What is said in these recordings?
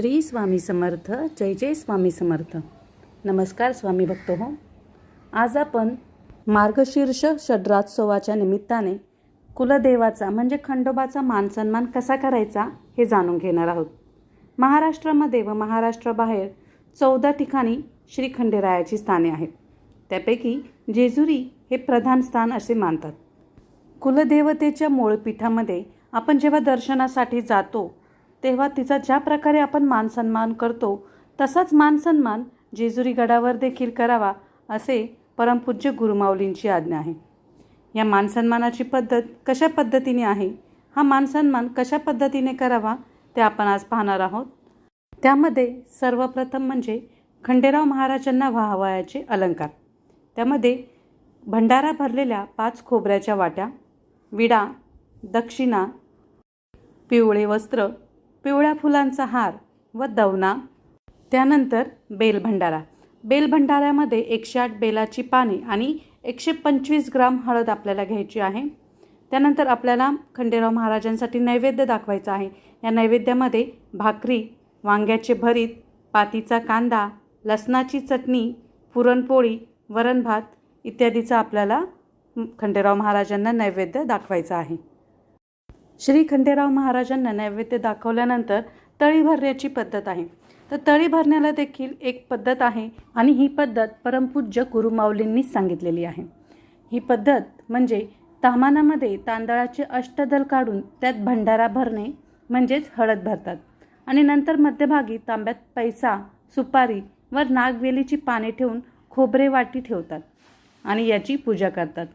श्री स्वामी समर्थ जय जय स्वामी समर्थ. नमस्कार स्वामी भक्त हो आज आपण मार्गशीर्ष षड्रात्सोवाच्या निमित्ताने कुलदेवाचा म्हणजे खंडोबाचा मानसन्मान कसा करायचा हे जाणून घेणार आहोत. महाराष्ट्रामध्ये व महाराष्ट्राबाहेर चौदा ठिकाणी श्री खंडेरायाची स्थाने आहेत. त्यापैकी जेजुरी हे प्रधान स्थान असे मानतात. कुलदेवतेच्या मूळपीठामध्ये आपण जेव्हा दर्शनासाठी जातो तेव्हा तिचा ज्या प्रकारे आपण मानसन्मान करतो तसाच मानसन्मान जेजुरी गडावर देखील करावा असे परमपूज्य गुरुमाऊलींची आज्ञा आहे. या मानसन्मानाची पद्धत कशा पद्धतीने आहे? हा मानसन्मान कशा पद्धतीने करावा ते आपण आज पाहणार आहोत. त्यामध्ये सर्वप्रथम म्हणजे खंडेराव महाराजांना व्हावयाचे अलंकार. त्यामध्ये भंडारा भरलेल्या पाच खोबऱ्याच्या वाट्या विडा दक्षिणा पिवळे वस्त्र पिवळ्या फुलांचा हार व दवना त्यानंतर बेलभंडारा बेलभंडाऱ्यामध्ये एकशे आठ बेलाची पाने आणि एकशे पंचवीस ग्राम हळद आपल्याला घ्यायची आहे. त्यानंतर आपल्याला खंडेराव महाराजांसाठी नैवेद्य दाखवायचा आहे. या नैवेद्यामध्ये भाकरी वांग्याचे भरीत पातीचा कांदा लसणाची चटणी पुरणपोळी वरण भात इत्यादीचा आपल्याला खंडेराव महाराजांना नैवेद्य दाखवायचा आहे. श्री खंडेराव महाराजांना नैवेद्य दाखवल्यानंतर तळी भरण्याची पद्धत आहे. तर तळी भरण्याला देखील एक पद्धत आहे आणि ही पद्धत परमपूज्य गुरुमाऊलींनीच सांगितलेली आहे. ही पद्धत म्हणजे तामानामध्ये तांदळाचे अष्टदल काढून त्यात भंडारा भरणे म्हणजेच हळद भरतात. आणि नंतर मध्यभागी तांब्यात पैसा सुपारी व नागवेलीची पाने ठेवून खोबरे वाटी ठेवतात आणि याची पूजा करतात.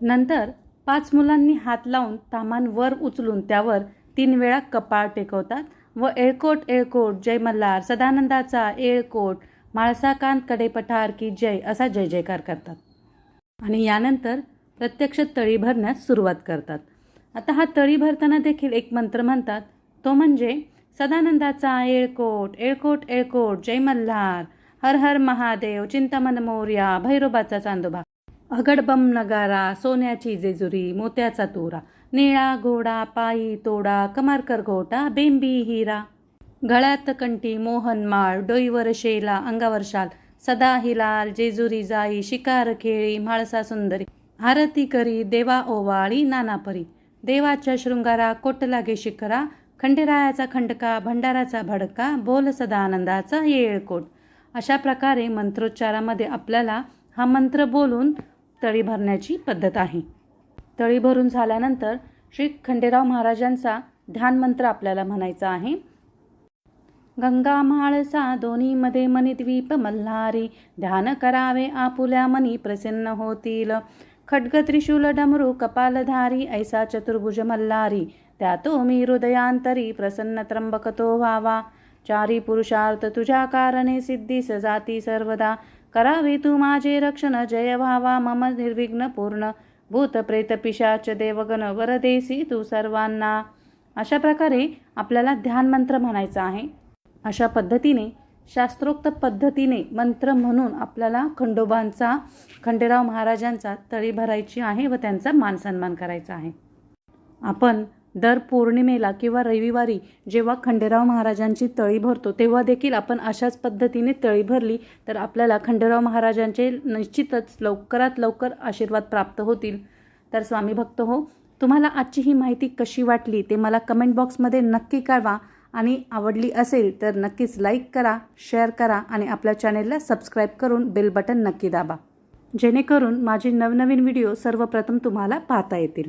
नंतर पाच मुलांनी हात लावून तामान वर उचलून त्यावर तीन वेळा कपाळ टेकवतात व एळकोट एळकोट जय मल्हार सदानंदाचा एळकोट माळसाकांत कडे पठार की जय असा जय जयकार करतात. आणि यानंतर प्रत्यक्ष तळी भरण्यास सुरुवात करतात. आता हा तळी भरताना देखील एक मंत्र म्हणतात. तो म्हणजे सदानंदाचा एळकोट एळकोट एळकोट जय मल्हार हर हर महादेव चिंतामन मोर्या भैरोबाचा चांदोबा. अगडबम नगारा सोन्याची जेजुरी मोत्याचा तोरा निळा घोडा पायी तोडा कमारकर घोटा बेंबी हिरा. गळ्यात कंठी मोहनमाळ डोईवर शेला अंगावर शाल सदा हिलाल जेजुरी जाई शिकार खेळी म्हाळसा सुंदरी. आरती करी देवा ओवाळी नानापरी देवाच्या शृंगारा कोट लागे शिखरा खंडेरायाचा खंडका भंडाराचा भडका बोल सदा आनंदाचा येळकोट. अशा प्रकारे मंत्रोच्चारामध्ये आपल्याला हा मंत्र बोलून तळी भरण्याची पद्धत आहे. तळी भरून झाल्यानंतर श्री खंडेराव महाराजांचा ध्यान मंत्र आपल्याला म्हणायचा आहे. गंगा म्हाळसा दोन्हीमध्ये मणिद्वीप मल्हारी ध्यान करावे आपुल्या मनी प्रसन्न होतील. खड्ग त्रिशूल डमरू कपालधारी ऐसा चतुर्भुज मल्हारी त्यातो मी हृदयांतरी प्रसन्न त्र्यंबकतो व्हावा. चारी पुरुषार्थ तुझ्या कारणे सिद्धीस जाती सर्वदा. करावे तू माझे रक्षण जय व्हावा मम निर्विघ्न पूर्ण. भूत प्रेत पिशाच देवगण वरदेसी तू सर्वांना. अशा प्रकारे आपल्याला ध्यान मंत्र म्हणायचा आहे. अशा पद्धतीने शास्त्रोक्त पद्धतीने मंत्र म्हणून आपल्याला खंडोबांचा खंडेराव महाराजांचा तळी भरायची आहे व त्यांचा मानसन्मान करायचा आहे. आपण दर पौर्णिमेला किंवा रविवारी जेव्हा खंडेराव महाराजांची तळी भरतो तेव्हा देखील आपण अशाच पद्धतीने तळी भरली तर आपल्याला खंडेराव महाराजांचे निश्चितच लवकरात लवकर आशीर्वाद प्राप्त होतील. तर स्वामी भक्त हो तुम्हाला आजची ही माहिती कशी वाटली ते मला कमेंट बॉक्समध्ये नक्की कळवा. आणि आवडली असेल तर नक्कीच लाईक करा शेअर करा आणि आपल्या चॅनेलला सबस्क्राईब करून बेल बटन नक्की दाबा. जेणेकरून माझे नवनवीन व्हिडिओ सर्वप्रथम तुम्हाला पाहता येतील.